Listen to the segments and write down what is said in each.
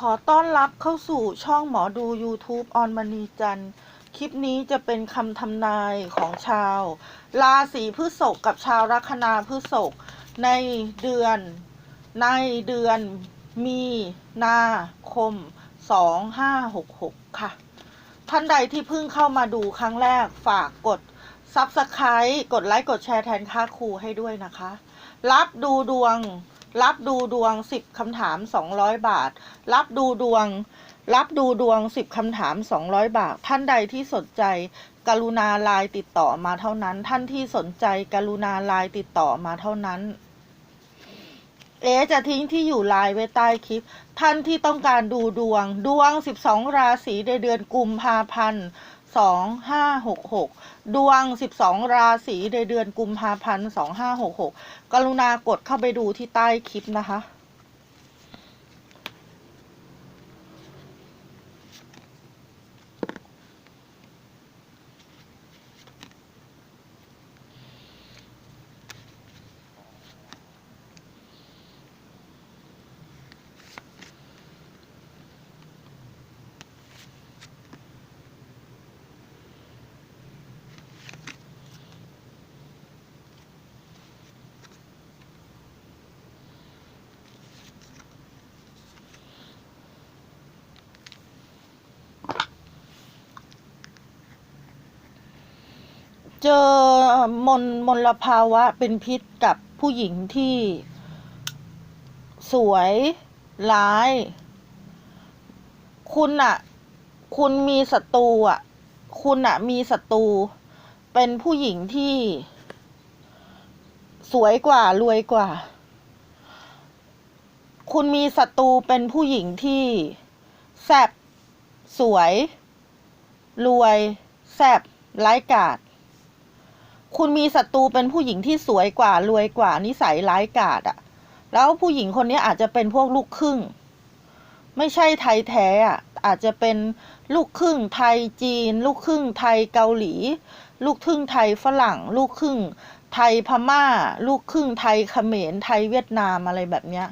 ขอต้อนรับเข้าสู่ช่องหมอดู YouTube ออนมณีจันทร์คลิปนี้จะเป็นคำทำนายของชาว ราศีพฤษภกับชาวลัคนาพฤษภในเดือน ในเดือนมีนาคม 2566 ค่ะ ท่านใดที่เพิ่งเข้ามาดูครั้งแรกฝากกด Subscribe กดไลค์ กดแชร์แทนค่าครูให้ด้วยนะคะ รับดูดวง รับดูดวง 10คำถาม 200 บาท รับดูดวง รับดูดวง 10คำถาม 200 บาท ท่านใดที่สนใจ กรุณาไลน์ติดต่อมาเท่านั้น ท่านที่สนใจ กรุณาไลน์ติดต่อมาเท่านั้น เอจะทิ้งที่อยู่ไลน์ไว้ใต้คลิป ท่านที่ต้องการดูดวง ดวง 12 ราศีในเดือนกุมภาพันธ์ 2566 ดวง 12 ราศีในเดือนกุมภาพันธ์2566 กรุณากดเข้าไปดูที่ใต้คลิปนะคะ เจอมลมลภาวะเป็นพิษกับผู้หญิงที่ สวยร้าย คุณอะคุณมีศัตรูอะคุณอะมีศัตรูเป็นผู้หญิงที่ สวยกว่ารวยกว่า คุณมีศัตรูเป็นผู้หญิงที่แซบสวย รวยแซบไร้ายกาด คุณมีศัตรูเป็นผู้หญิงที่สวยกว่ารวยกว่านิสัยร้ายกาจอะแล้วผู้หญิงคนนี้อาจจะเป็นพวกลูกครึ่ง ไม่ใช่ไทยแท้อะอาจจะเป็นลูกครึ่งไทยจีน ลูกครึ่งไทยเกาหลี ลูกครึ่งไทยฝรั่ง ลูกครึ่งไทยพม่า ลูกครึ่งไทยเขมรไทยเวียดนามอะไรแบบเนี้ย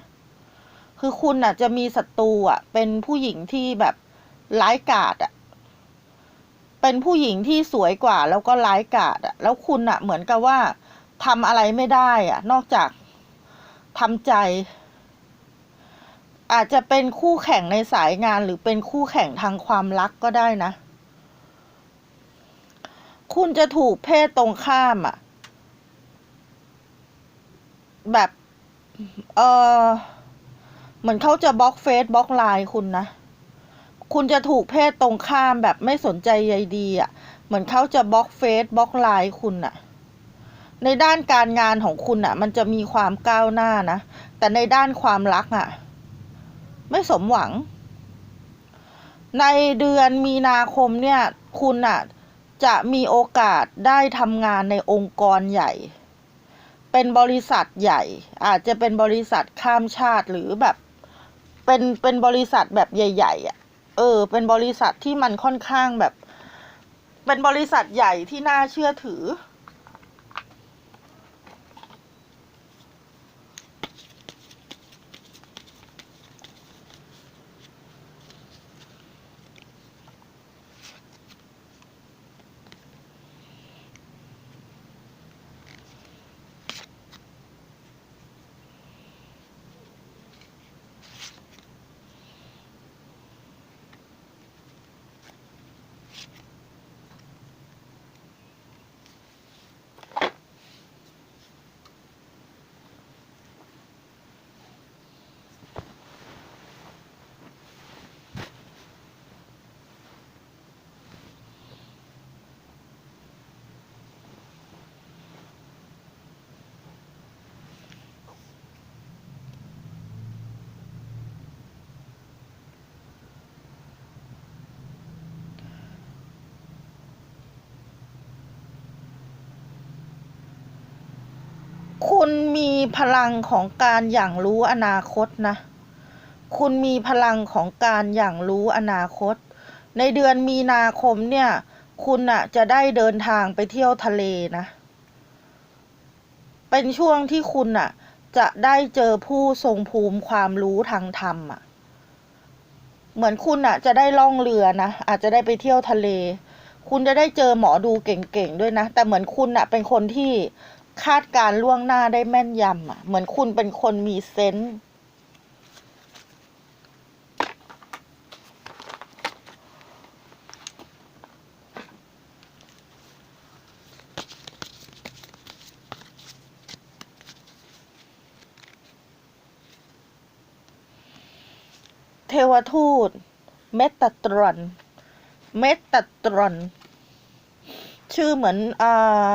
คือคุณอะจะมีศัตรูอะ เป็นผู้หญิงที่แบบร้ายกาจอะ เป็นผู้หญิงที่สวยกว่าแล้วก็ร้ายกาจอะแล้วคุณอะเหมือนกับว่าทำอะไรไม่ได้อะนอกจากทำใจ อาจจะเป็นคู่แข่งในสายงานหรือเป็นคู่แข่งทางความรักก็ได้นะ คุณจะถูกเพศตรงข้ามอะแบบเออเหมือนเขาจะบล็อกเฟซบล็อกไลน์คุณนะ คุณจะถูกเพศตรงข้ามแบบไม่สนใจใยดีอะ เหมือนเขาจะบล็อกเฟซบล็อกไลน์คุณอะ ในด้านการงานของคุณอะ มันจะมีความก้าวหน้านะ แต่ในด้านความรักอะ ไม่สมหวัง ในเดือนมีนาคมเนี่ย คุณอะ จะมีโอกาสได้ทำงานในองค์กรใหญ่ เป็นบริษัทใหญ่ อาจจะเป็นบริษัทข้ามชาติหรือแบบ เป็นเป็นบริษัทแบบใหญ่ ๆอะ เออ เป็นบริษัทที่มันค่อนข้างแบบ เป็นบริษัทใหญ่ที่น่าเชื่อถือ คุณมีพลังของการอย่างรู้อนาคตนะ คุณมีพลังของการอย่างรู้อนาคต ในเดือนมีนาคมเนี่ย คุณอะจะได้เดินทางไปเที่ยวทะเลนะ เป็นช่วงที่คุณอะจะได้เจอผู้ทรงภูมิความรู้ทางธรรมอะเหมือนคุณอะจะได้ล่องเรือนะ อาจจะได้ไปเที่ยวทะเล คุณจะได้เจอหมอดูเก่งๆด้วยนะ แต่เหมือนคุณอะเป็นคนที่ คาดการล่วงหน้าได้แม่นยำอะ เหมือนคุณเป็นคนมีเซนส์เทวทูต เมตตตรอน เมตตตรอน ชื่อเหมือน อ่า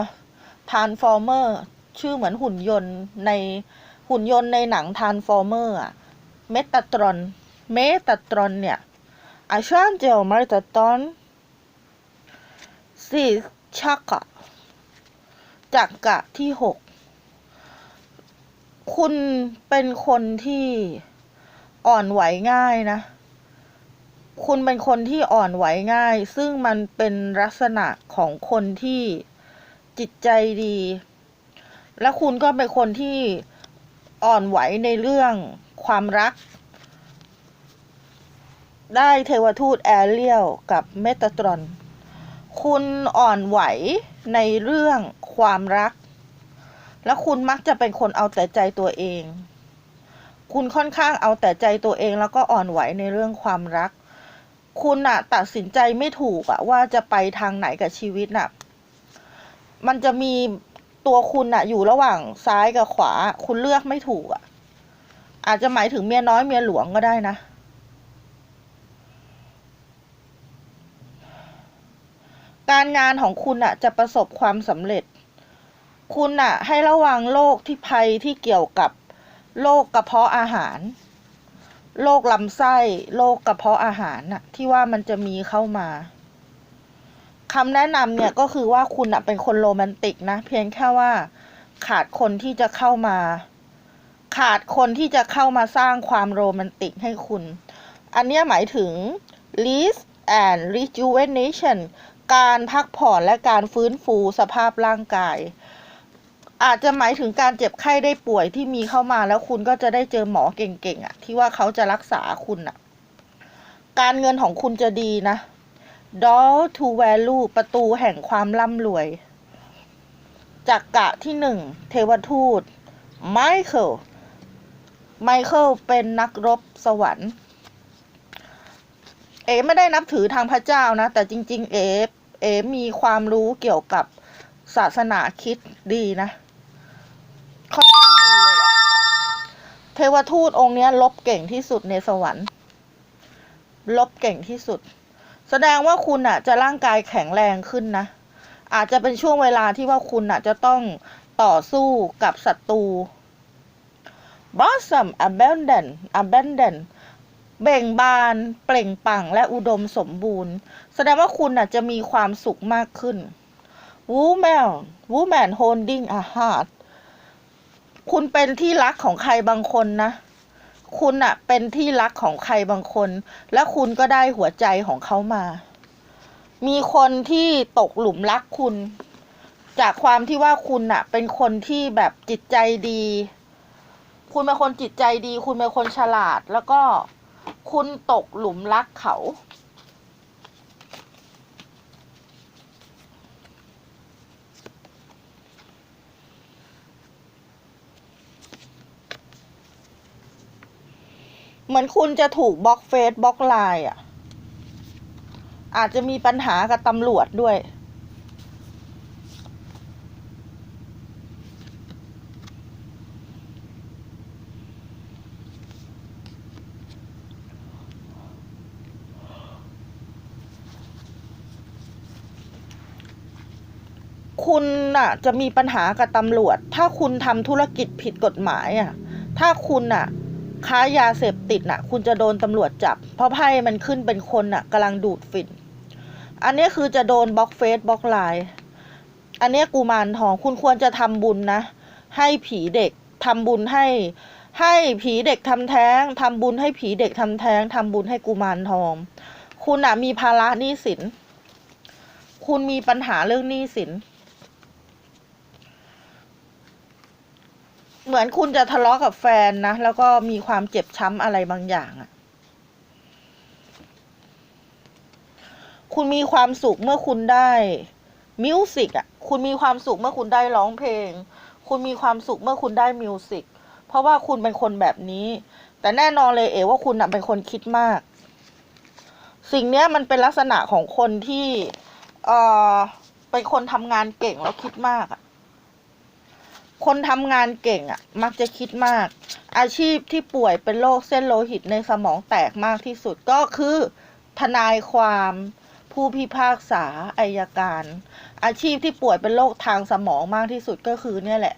ทานฟอร์เมอร์ ชื่อเหมือนหุ่นยนต์ในหุ่นยนต์ในหนังทานฟอร์เมอร์อะเมตาตรอน เมตาตรอนเนี่ยอาชานเจลมาตาตอนสิชักอะจักกะที่หกคุณเป็นคนที่อ่อนไหวง่ายนะ คุณเป็นคนที่อ่อนไหวง่าย ซึ่งมันเป็นลักษณะของคนที่ จิตใจดี และคุณก็เป็นคนที่อ่อนไหวในเรื่องความรัก ได้เทวทูตแอเรียลกับเมตาตรอน คุณอ่อนไหวในเรื่องความรัก และคุณมักจะเป็นคนเอาแต่ใจตัวเอง คุณค่อนข้างเอาแต่ใจตัวเองแล้วก็อ่อนไหวในเรื่องความรักคุณอะตัดสินใจไม่ถูกอะว่าจะไปทางไหนกับชีวิตน่ะ มันจะมีตัวคุณอะอยู่ระหว่างซ้ายกับขวา คุณเลือกไม่ถูกอะอาจจะหมายถึงเมียน้อยเมียหลวงก็ได้นะ การงานของคุณอะจะประสบความสำเร็จ คุณอะให้ระวังโรคที่ภัยที่เกี่ยวกับโรคกระเพาะอาหารโรคลำไส้โรคกระเพาะอาหารน่ะ ที่ว่ามันจะมีเข้ามา คำแนะนำเนี่ยก็คือว่าคุณอะเป็นคนโรแมนติกนะ เพียงแค่ว่า ขาดคนที่จะเข้ามา ขาดคนที่จะเข้ามาสร้างความโรแมนติกให้คุณ อันเนี้ยหมายถึง rest and rejuvenation การพักผ่อนและการฟื้นฟูสภาพร่างกาย อาจจะหมายถึงการเจ็บไข้ได้ป่วยที่มีเข้ามาแล้วคุณก็จะได้เจอหมอเก่งๆอะที่ว่าเขาจะรักษาคุณอะการเงินของคุณจะดีนะ Door to Value ประตูแห่งความร่ำรวย จักกะที่หนึ่งเทวทูต ไมเคิล ไมเคิลเป็นนักรบสวรรค์ เอ๋ไม่ได้นับถือทางพระเจ้านะ แต่จริง ๆ เอ๋เอ๋มีความรู้เกี่ยวกับศาสนาคิดดีนะค่อนข้างดีเลยแหละเทวทูตองค์นี้ลบเก่งที่สุดในสวรรค์ ลบเก่งที่สุด แสดงว่าคุณอะ จะร่างกายแข็งแรงขึ้นนะ อาจจะเป็นช่วงเวลาที่ว่าคุณอะ จะต้องต่อสู้กับศัตรู blossom abundant abundant เบ่งบาน เปล่งปั่งและอุดมสมบูรณ์ แสดงว่าคุณอะ จะมีความสุขมากขึ้น woman woman holding a heart คุณเป็นที่รักของใครบางคนนะ คุณอะเป็นที่รักของใครบางคน และคุณก็ได้หัวใจของเขามา มีคนที่ตกหลุมรักคุณ จากความที่ว่าคุณอะเป็นคนที่แบบจิตใจดี คุณเป็นคนจิตใจดี คุณเป็นคนฉลาด แล้วก็คุณตกหลุมรักเขา เหมือนคุณจะถูกบล็อกเฟซบล็อกไลน์อะ อาจจะมีปัญหากับตำรวจด้วย คุณน่ะ จะมีปัญหากับตำรวจ ถ้าคุณทำธุรกิจผิดกฎหมายอะ ถ้าคุณน่ะ ค้ายาเสพติดน่ะ คุณจะโดนตำรวจจับ เพราะไพ่มันขึ้นเป็นคนน่ะกำลังดูดฝิ่น อันนี้คือจะโดนบล็อกเฟซบล็อกไลน์อันนี้กุมารทองคุณควรจะทำบุญนะ ให้ผีเด็กทำบุญให้ ให้ผีเด็กทำแท้งทำบุญให้ผีเด็กทำแท้งทำบุญให้กุมารทอง คุณอะมีภาระหนี้สิน คุณมีปัญหาเรื่องหนี้สิน เหมือนคุณจะทะเลาะกับแฟนนะ แล้วก็มีความเจ็บช้ำอะไรบางอย่างอะคุณมีความสุขเมื่อคุณได้มิวสิกอะ คุณมีความสุขเมื่อคุณได้ร้องเพลง คุณมีความสุขเมื่อคุณได้มิวสิกเพราะว่าคุณเป็นคนแบบนี้ แต่แน่นอนเลยเอ๋ว่าคุณอะเป็นคนคิดมาก สิ่งเนี้ยมันเป็นลักษณะของคนที่ เอ่อเป็นคนทำงานเก่งแล้วคิดมากอะ คนทำงานเก่งอะ มักจะคิดมาก อาชีพที่ป่วยเป็นโรคเส้นโลหิตในสมองแตกมากที่สุดก็คือ ทนายความผู้พิพากษาอายการ อาชีพที่ป่วยเป็นโรคทางสมองมากที่สุดก็คือเนี่ยแหละ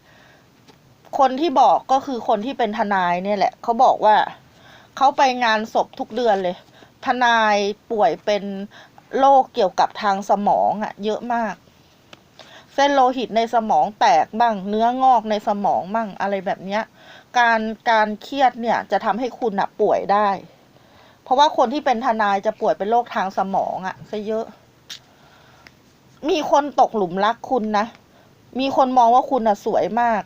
คนที่บอกก็คือคนที่เป็นทนายเนี่ยแหละเขาบอกว่าเขาไปงานศพทุกเดือนเลย ทนายป่วยเป็นโรคเกี่ยวกับทางสมองอะเยอะมาก ส้นโลหิตในสมองแตกบ้าง เนื้องอกในสมองบ้างอะไรแบบเนี้ย การการเครียดเนี่ยจะทำให้คุณอะป่วยได้ เพราะว่าคนที่เป็นทนายจะป่วยเป็นโรคทางสมองอะซะเยอะ มีคนตกหลุมรักคุณนะ มีคนมองว่าคุณอะสวยมาก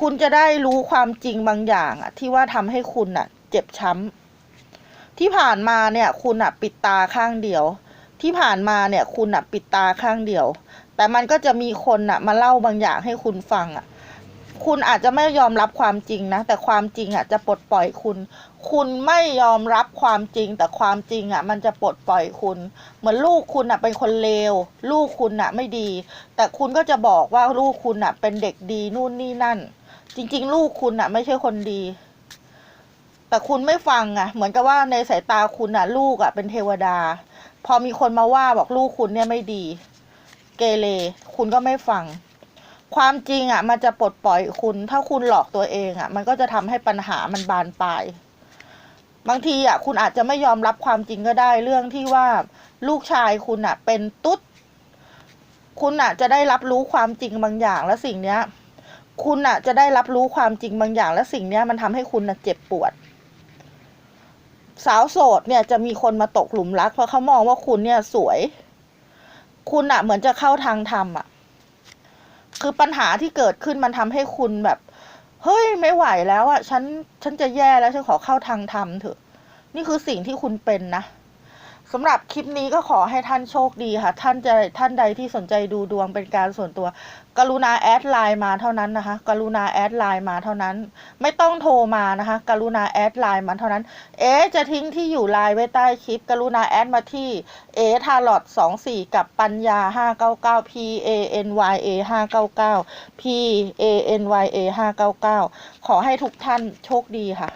คุณจะได้รู้ความจริงบางอย่างอะที่ว่าทำให้คุณอะเจ็บช้ำที่ผ่านมาเนี่ย คุณอะปิดตาข้างเดียว ที่ผ่านมาเนี่ยคุณอะปิดตาข้างเดียว แต่มันก็จะมีคนอะมาเล่าบางอย่างให้คุณฟังอะคุณอาจจะไม่ยอมรับความจริงนะ แต่ความจริงอะจะปลดปล่อยคุณ คุณไม่ยอมรับความจริง แต่ความจริงอะ มันจะปลดปล่อยคุณ เหมือนลูกคุณอะเป็นคนเลว ลูกคุณอะไม่ดี แต่คุณก็จะบอกว่าลูกคุณอะ เป็นเด็กดีนู่นนี่นั่น จริง ๆ ลูกคุณอะ ไม่ใช่คนดี แต่คุณไม่ฟังอะ เหมือนกับว่าในสายตาคุณอะ ลูกอะเป็นเทวดา พอมีคนมาว่าบอกลูกคุณเนี่ยไม่ดี เกเรคุณก็ไม่ฟัง ความจริงอะ มันจะปลดปล่อยคุณ ถ้าคุณหลอกตัวเองอะ มันก็จะทำให้ปัญหามันบานปลายบางทีอะคุณอาจจะไม่ยอมรับความจริงก็ได้เรื่องที่ว่าลูกชายคุณอะ เป็นตุ๊ด คุณอะจะได้รับรู้ความจริงบางอย่างและสิ่งเนี้ย คุณอะจะได้รับรู้ความจริงบางอย่าง และสิ่งเนี้ยมันทำให้คุณอะเจ็บปวด สาวโสดเนี่ยจะมีคนมาตกหลุมรัก เพราะเขามองว่าคุณเนี่ยสวย คุณอะเหมือนจะเข้าทางธรรมอะคือปัญหาที่เกิดขึ้นมันทำให้คุณแบบ เฮ้ยไม่ไหวแล้วอะฉันฉันจะแย่แล้วฉันขอเข้าทางธรรมเถอะ นี่คือสิ่งที่คุณเป็นนะ สำหรับคลิปนี้ก็ขอให้ท่านโชคดีค่ะ ท่านจะท่านใดที่สนใจดูดวงเป็นการส่วนตัว กรุณาแอดไลน์มาเท่านั้นนะคะ กรุณาแอดไลน์มาเท่านั้น ไม่ต้องโทรมานะคะ กรุณาแอดไลน์มาเท่านั้น เอ๊จะทิ้งที่อยู่ไลน์ไว้ใต้คลิป กรุณาแอดมาที่เอทาร์ลอดสองสี่กับปัญญาห้าเก้าเก้า P A N Y A ห้าเก้าเก้า P A N Y A ห้าเก้าเก้าขอให้ทุกท่านโชคดีค่ะ